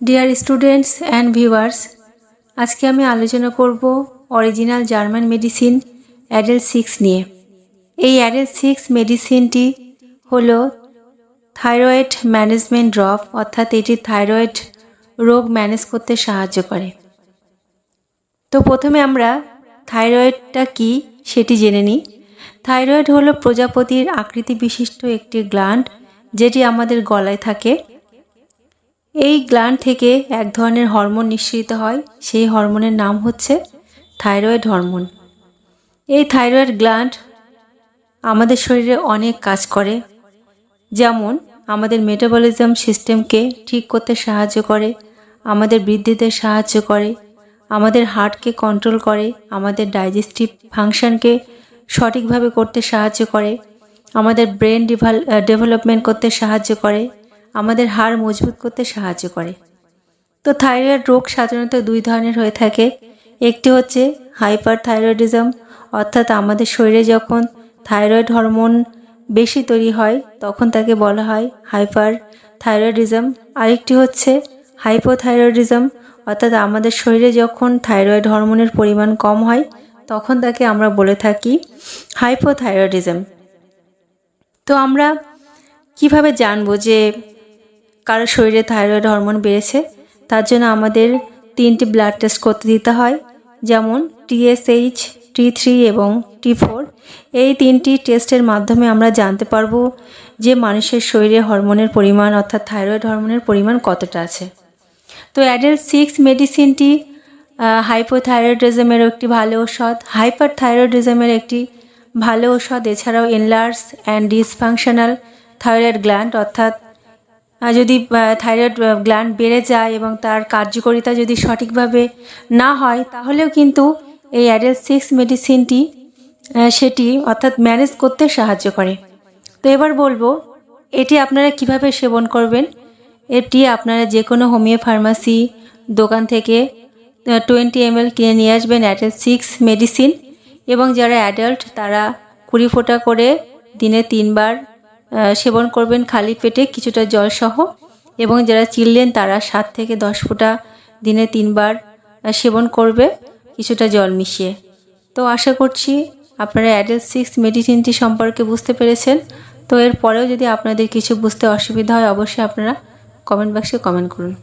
Dear students and viewers আজকে আমি আলোচনা করব original German medicine Adel six নিয়ে। এই অ্যাডেল সিক্স মেডিসিনটি হলো থাইরয়েড ম্যানেজমেন্ট ড্রপ অর্থাৎ এটি থাইরয়েড রোগ ম্যানেজ করতে সাহায্য করে। তো প্রথমে আমরা থাইরয়েডটা কি সেটি জেনে নিই। থাইরয়েড হলো প্রজাপতির আকৃতি বিশিষ্ট একটি গ্ল্যান্ড যেটি আমাদের গলায় থাকে। এই গ্ল্যান্ড থেকে এক ধরনের হরমোন নিঃসৃত হয়। সেই হরমোনের নাম হচ্ছে থাইরয়েড হরমোন এই থাইরয়েড গ্ল্যান্ড আমাদের শরীরে অনেক কাজ করে। যেমন, আমাদের মেটাবলিজম সিস্টেমকে ঠিক করতে সাহায্য করে, আমাদের বৃদ্ধিতে সাহায্য করে, আমাদের হার্টকে কন্ট্রোল করে, আমাদের ডাইজেস্টিভ ফাংশনকে সঠিকভাবে করতে সাহায্য করে, আমাদের ব্রেন ডেভেলপমেন্ট করতে সাহায্য করে। আমাদের হাড় মজবুত করতে সাহায্য করে। তো থাইরয়েড রোগ সাধারণত দুই ধরনের হয়ে থাকে। একটি হচ্ছে হাইপার থাইরয়েডিজম অর্থাৎ আমাদের শরীরে যখন থাইরয়েড হরমোন বেশি তৈরি হয়, তখন তাকে বলা হয় হাইপার থাইরয়েডিজম আরেকটি হচ্ছে হাইপোথাইরয়েডিজম, অর্থাৎ আমাদের শরীরে যখন থাইরয়েড হরমোনের পরিমাণ কম হয়, তখন তাকে আমরা বলে থাকি হাইপোথাইরয়েডিজম। তো আমরা কীভাবে জানব যে কারও শরীরে থাইরয়েড হরমোন বেড়েছে, তার জন্য আমাদের তিনটি ব্লাড টেস্ট করতে দিতে হয়, যেমন টিএসএইচ টি থ্রি এবং টি ফোর এই তিনটি টেস্টের মাধ্যমে আমরা জানতে পারব যে মানুষের শরীরে হরমোনের পরিমাণ অর্থাৎ থাইরয়েড হরমোনের পরিমাণ কতটা আছে। তো অ্যাডেল সিক্স মেডিসিনটি হাইপোথাইরয়েডিজমের একটি ভালো ঔষধ। হাইপার থাইরয়েডিজমের একটি ভালো ঔষধ, এছাড়াও enlarged and dysfunctional thyroid gland অর্থাৎ যদি থাইরয়েড গ্ল্যান্ড বেড়ে যায় এবং তার কার্যকারিতা যদি সঠিকভাবে না হয়, তাহলেও কিন্তু এই অ্যাডেল সিক্স মেডিসিনটি সেটি অর্থাৎ ম্যানেজ করতে সাহায্য করে। তো এবার বলব, এটি আপনারা কীভাবে সেবন করবেন? এটি আপনারা যে কোনো হোমিও ফার্মাসি দোকান থেকে টোয়েন্টি এম এল কিনে নিয়ে আসবেন অ্যাডেল সিক্স মেডিসিন এবং যারা অ্যাডাল্ট তারা কুড়ি ফোঁটা করে দিনে তিনবার সেবন করবেন খালি পেটে কিছুটা জলসহ এবং যারা চিললেন তারা সাত থেকে দশ ফুটা দিনে তিনবার সেবন করবে, কিছুটা জল মিশিয়ে। তো আশা করছি আপনারা অ্যাডেল সিক্স মেডিসিনটি সম্পর্কে বুঝতে পেরেছেন। তো এর পরেও যদি আপনাদের কিছু বুঝতে অসুবিধা হয়, অবশ্যই আপনারা কমেন্ট বক্সে কমেন্ট করুন।